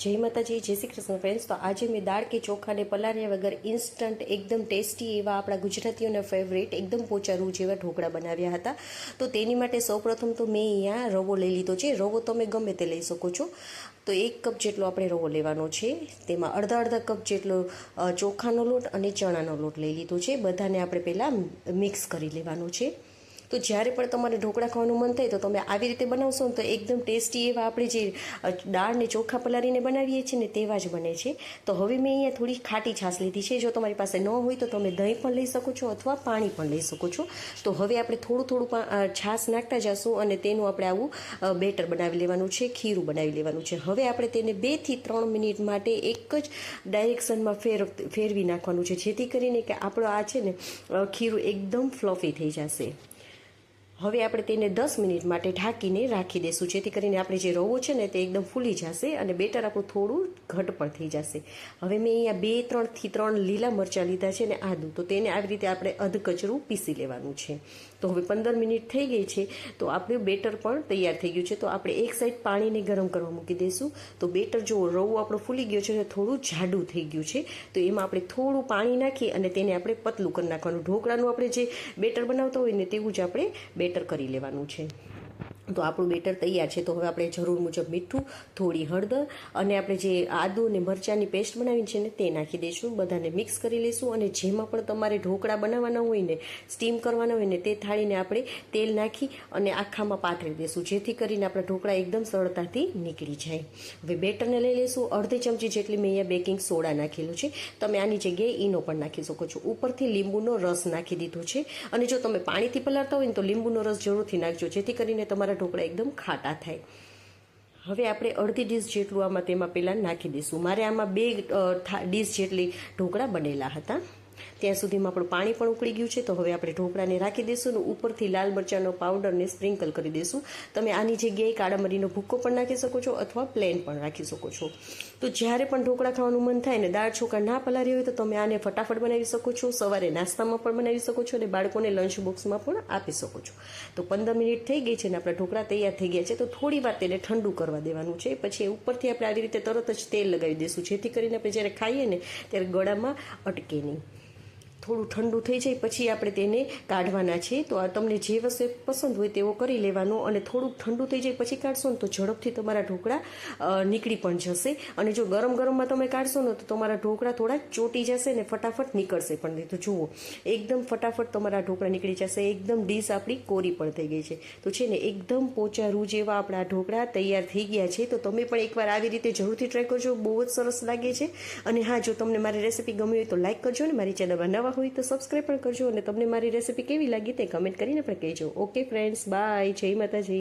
જય માતાજી, જય શ્રી કૃષ્ણ ફ્રેન્ડ્સ તો આજે મેં દાળ કે ચોખાને પલાળ્યા વગર ઇન્સ્ટન્ટ એકદમ ટેસ્ટી એવા આપણા ગુજરાતીઓના ફેવરેટ એકદમ પોચારું જેવા ઢોકળા બનાવ્યા હતા. તો તેની માટે સૌપ્રથમ તો મેં અહીંયા રવો લઈ લીધો છે. રવો તમે ગમે તે લઈ શકો છો. તો એક કપ જેટલો આપણે રવો લેવાનો છે. તેમાં અડધા અડધા કપ જેટલો ચોખાનો લોટ અને ચણાનો લોટ લઈ લીધો છે. બધાને આપણે પહેલાં મિક્સ કરી લેવાનો છે. તો જ્યારે પણ તમારે ઢોકળા ખાવાનું મન થાય તો તમે આવી રીતે બનાવશો ને તો એકદમ ટેસ્ટી એવા આપણે જે દાળને ચોખા પલાળીને બનાવીએ છીએ ને તેવા જ બને છે. તો હવે મેં અહીંયા થોડી ખાટી છાશ લીધી છે. જો તમારી પાસે ન હોય તો તમે દહીં પણ લઈ શકો છો અથવા પાણી પણ લઈ શકો છો. તો હવે આપણે થોડું થોડું પણ છાશ નાખતા જશું અને તેનું આપણે આવું બેટર બનાવી લેવાનું છે, ખીરું બનાવી લેવાનું છે. હવે આપણે તેને બેથી ત્રણ મિનિટ માટે એક જ ડાયરેક્શનમાં ફેર, ફેરવી નાખવાનું છે. જેથી કરીને કે આપણો આ છે ને ખીરું એકદમ ફ્લફી થઈ જશે. હવે આપણે તેને દસ મિનિટ માટે ઢાંકીને રાખી દઈશું. જેથી કરીને આપણે જે રવો છે ને તે એકદમ ફૂલી જશે અને બેટર આપણું થોડું ઘટ પણ થઈ જશે. હવે મેં અહીંયા બે ત્રણથી ત્રણ લીલા મરચાં લીધા છે ને આદું. તો તેને આવી રીતે આપણે અધકચરું પીસી લેવાનું છે. તો હવે પંદર મિનિટ થઈ ગઈ છે. તો આપણું બેટર પણ તૈયાર થઈ ગયું છે. તો આપણે એક સાઈડ પાણીને ગરમ કરવા મૂકી દઈશું. તો બેટર જો રવો આપણો ફૂલી ગયો છે ને થોડું જાડું થઈ ગયું છે. તો એમાં આપણે થોડું પાણી નાખી અને તેને આપણે પતલું કરી નાખવાનું. ઢોકળાનું આપણે જે બેટર બનાવતા હોય ને તેવું જ આપણે બેટર કરી લેવાનું છે. તો આપણું બેટર તૈયાર છે. તો હવે આપણે જરૂર મુજબ મીઠું, થોડી હળદર અને આપણે જે આદુ અને મરચાંની પેસ્ટ બનાવી છે ને તે નાખી દઈશું. બધાને મિક્સ કરી લઈશું અને જેમાં પણ તમારે ઢોકળા બનાવવાના હોય ને, સ્ટીમ કરવાના હોય ને, તે થાળીને આપણે તેલ નાખી અને આખામાં પાથરી દઈશું. જેથી કરીને આપણા ઢોકળા એકદમ સરળતાથી નીકળી જાય. હવે બેટરને લઈ લઈશું. અડધી ચમચી જેટલી મેં અહીંયા બેકિંગ સોડા નાખેલું છે. તમે આની જગ્યાએ ઈનો પણ નાખી શકો છો. ઉપરથી લીંબુનો રસ નાખી દીધો છે. અને જો તમે પાણીથી પલાળતા હોય ને, તો લીંબુનો રસ જરૂરથી નાખજો. જેથી કરીને તમારા ઢોકળા એકદમ ખાટા થાય. હવે આપણે અડધી ડીશ જેટલું આમાં તેમાં પહેલાં નાખી દઈશું. મારે આમાં બે ડીશ જેટલી ઢોકળા બનેલા હતા. ત્યાં સુધીમાં આપણું પાણી પણ ઉકળી ગયું છે. તો હવે આપણે ઢોકળાને રાખી દઈશું અને ઉપરથી લાલ મરચાંનો પાવડરને સ્પ્રિંકલ કરી દઈશું. તમે આની જગ્યાએ કાળા મરીનો ભૂક્કો પણ નાખી શકો છો અથવા પ્લેન પણ રાખી શકો છો. તો જ્યારે પણ ઢોકળા ખાવાનું મન થાય ને દાળ છોકરા ના પલારી હોય તો તમે આને ફટાફટ બનાવી શકો છો. સવારે નાસ્તામાં પણ બનાવી શકો છો અને બાળકોને લંચ બોક્સમાં પણ આપી શકો છો. તો પંદર મિનિટ થઈ ગઈ છે ને આપણા ઢોકળા તૈયાર થઈ ગયા છે. તો થોડી વાર તેને ઠંડુ કરવા દેવાનું છે. પછી ઉપરથી આપણે આવી રીતે તરત જ તેલ લગાવી દઈશું. જેથી કરીને આપણે જ્યારે ખાઈએ ને ત્યારે ગળામાં અટકે નહીં. થોડું ઠંડુ થઈ જાય, પછી આપણે તેને કાઢવાના છે. તો આ તમને જે વસ્તુ પસંદ હોય તેવો કરી લેવાનો અને થોડુંક ઠંડુ થઈ જાય પછી કાઢશો ને તો ઝડપથી તમારા ઢોકળા નીકળી પણ જશે. અને જો ગરમ ગરમમાં તમે કાઢશો ને તો તમારા ઢોકળા થોડા ચોટી જશે ને ફટાફટ નીકળશે પણ તો જુઓ, એકદમ ફટાફટ તમારા ઢોકળા નીકળી જશે, એકદમ ડીશ આપણી કોરી પણ થઈ ગઈ છે. તો છે ને એકદમ પોચા રૂ જેવા આપણા ઢોકળા તૈયાર થઈ ગયા છે. તો તમે પણ એકવાર આવી રીતે જરૂરથી ટ્રાય કરજો, બહુ જ સરસ લાગે છે. અને હા, જો તમને મારી રેસીપી ગમી હોય તો લાઈક કરજો ને મારી ચેનલમાં નવા હોય તો સબસ્ક્રાઈબ પણ કરજો અને તમને મારી રેસીપી કેવી લાગી તે કમેન્ટ કરીને પણ કહેજો. ઓકે ફ્રેન્ડ્સ બાય જય માતાજી.